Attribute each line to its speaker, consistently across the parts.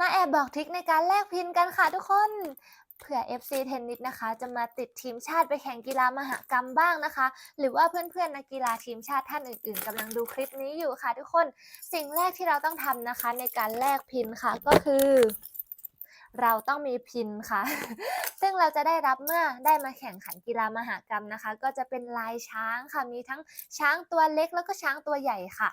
Speaker 1: มาแอบบอกทริคในการแลกพินกันค่ะทุกคนเผื่อ FC เทนนิสนะคะ จะมาติดทีมชาติไปแข่งกีฬามหกรรมบ้างนะคะ หรือว่าเพื่อนๆนักกีฬาทีมชาติท่านอื่น ๆกำลังดูคลิปนี้อยู่ค่ะทุกคนสิ่งแรกที่เราต้องทำนะคะ ในการแลกพินค่ะก็คือ เราต้องมีพินค่ะ ซึ่งเราจะได้รับเมื่อได้มาแข่งขันกีฬามหกรรมนะคะ ก็จะเป็นลายช้างค่ะมีทั้งช้างตัวเล็กแล้วก็ช้างตัวใหญ่ค่ะ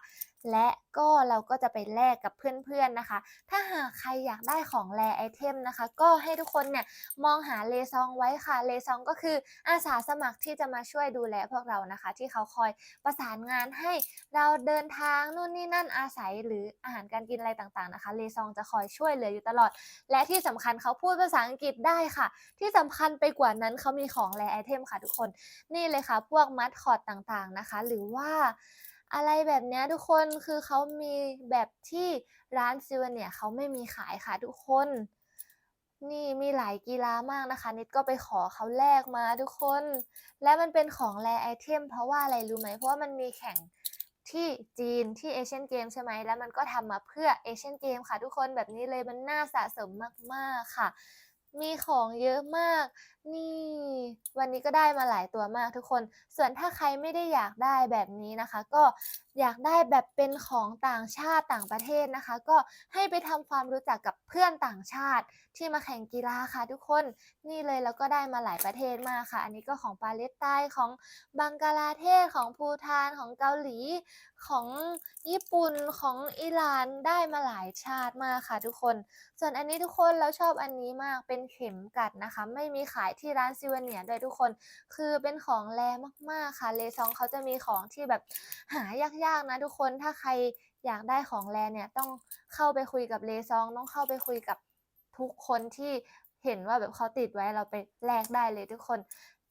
Speaker 1: และก็เราก็จะไปแลกกับเพื่อนๆนะคะ ถ้าหากใครอยากได้ของแรไอเทมนะคะ ก็ให้ทุกคนเนี่ยมองหาเลซองไว้ค่ะ เลซองก็คืออาสาสมัครที่จะมาช่วยดูแลพวกเรานะคะ ที่เขาคอยประสานงานให้เราเดินทางนู่นนี่นั่นอาศัยหรืออาหารการกินอะไรต่างๆนะคะ เลซองจะคอยช่วยเหลืออยู่ตลอด และที่สำคัญเขาพูดภาษาอังกฤษได้ค่ะ ที่สำคัญไปกว่านั้นเขามีของแรไอเทมค่ะทุกคน นี่เลยค่ะ พวกมัดคอร์ดต่างๆนะคะ หรือว่า อะไรแบบนี้ทุกคนคือเขามีแบบที่ร้านซิวเนี่ยเขาไม่มีขายค่ะทุกคน นี่มีหลายกีฬามากนะคะ นิดก็ไปขอเขาแลกมาทุกคน และมันเป็นของแรไอเทมเพราะว่าอะไรรู้ไหมเพราะว่ามันมีแข่งที่จีนที่เอเชียนเกมใช่ไหมแล้วมันก็ทำมาเพื่อเอเชียนเกมค่ะทุกคนแบบนี้เลยมันน่าสะสมมากๆค่ะ มีของเยอะมาก นี่ วันนี้ก็ได้มาหลายตัวมากทุกคน ส่วนถ้าใครไม่ได้อยากได้แบบนี้นะคะ ก็อยากได้แบบเป็นของต่างชาติต่างประเทศนะคะ ก็ให้ไปทำความรู้จักกับเพื่อนต่างชาติ ที่มาแข่งกีฬาค่ะ ทุกคนนี่เลยแล้วก็ได้มาหลายประเทศมากค่ะ อันนี้ก็ของปาเลสไตน์ของบังกลาเทศของภูฏานของเกาหลี ของญี่ปุ่นของอิหร่านได้มาหลายชาติมากค่ะ ทุกคน ส่วนอันนี้ทุกคนเราชอบอันนี้มากเป็นเข็มกัดนะคะ ไม่มีขายที่ร้านซิวเนียด้วยทุกคน คือเป็นของแรมากๆค่ะ เลซองเขาจะมีของที่แบบหายากๆนะทุกคน ถ้าใครอยากได้ของแรเนี่ยต้องเข้าไปคุยกับเลซอง ต้องเข้าไปคุยกับทุกคนที่เห็นว่าแบบเขาติดไว้เราไปแลกได้เลยทุกคน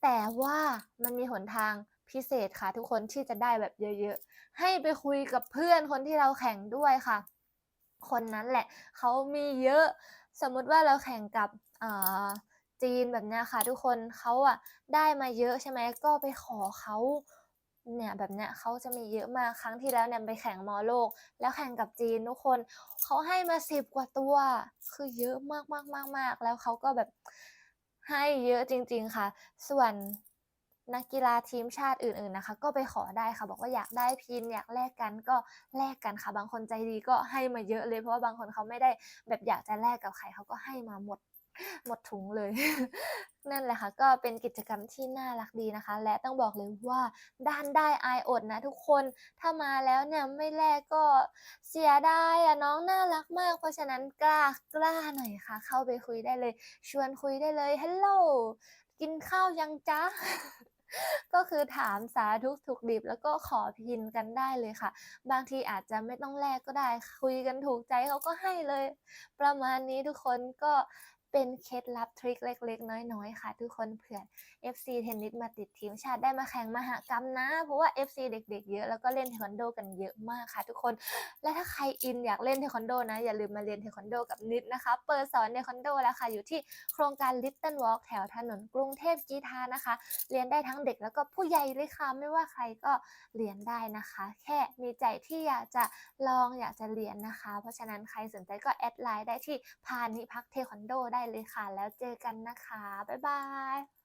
Speaker 1: แต่ว่ามันมีหนทางพิเศษค่ะ ทุกคนที่จะได้แบบเยอะๆ ให้ไปคุยกับเพื่อนคนที่เราแข่งด้วยค่ะ คนนั้นแหละเขามีเยอะ สมมุติว่าเราแข่งกับจีนแบบนี้ค่ะ ทุกคนเขาอะได้มาเยอะใช่ไหมก็ไปขอเขาเนี่ยแบบเนี้ยเขาจะมีเยอะมากครั้งที่แล้วเนี่ยไปแข่งมอโลก แล้วแข่งกับจีนทุกคนเขาให้มาสิบกว่าตัว คือเยอะมากมากมากมากแล้วเขาก็แบบให้เยอะจริง ๆค่ะ ส่วน นักกีฬาทีมชาติอื่นๆนะคะ ก็ไปขอได้ค่ะ บอกว่าอยากได้พินอยากแลกกันก็แลกกันค่ะ บางคนใจดีก็ให้มาเยอะเลย เพราะว่าบางคนเขาไม่ได้แบบอยากจะแลกกับใครเขาก็ให้มาหมดหมดถุงเลย นั่นแหละค่ะ ก็เป็นกิจกรรมที่น่ารักดีนะคะ และต้องบอกเลยว่าด้านได้อายอดนะทุกคนถ้ามาแล้วเนี่ยไม่แลกก็เสียดายอะน้องน่ารักมาก เพราะฉะนั้นกล้ากล้าหน่อยค่ะ เข้าไปคุยได้เลย ชวนคุยได้เลยฮัลโหล กินข้าวยังจ๊ะ ก็คือถามสาทุกถูกดิบแล้วก็ขอพินกันได้เลยค่ะ บางทีอาจจะไม่ต้องแลกก็ได้ คุยกันถูกใจเขาก็ให้เลย ประมาณนี้ทุกคนก็ เป็นเคล็ดลับทริคเล็ก ๆ น้อย ๆ ค่ะ ทุกคนเผื่อ FC เทนนิสมาติดทีมชาติได้มาแข่งมหากรรมนะ เพราะว่า FC เด็ก ๆ เยอะแล้วก็เล่นเทควันโดกันเยอะมากค่ะทุกคน และถ้าใครอินอยากเล่นเทควันโดนะ อย่าลืมมาเรียนเทควันโดกับนิดนะคะ เปิดสอนเทควันโดแล้วค่ะ อยู่ที่โครงการ Little Walk แถวถนนกรุงเทพกีทานะคะ เรียนได้ทั้งเด็กแล้วก็ผู้ใหญ่เลยค่ะไม่ว่าใครก็เรียนได้นะคะ แค่มีใจที่อยากจะลองอยากจะเรียนนะคะ เพราะฉะนั้นใครสนใจก็แอดไลน์ได้ที่พานิพักเทควันโดได้เลยค่ะ แล้วเจอกันนะคะ บ๊ายบาย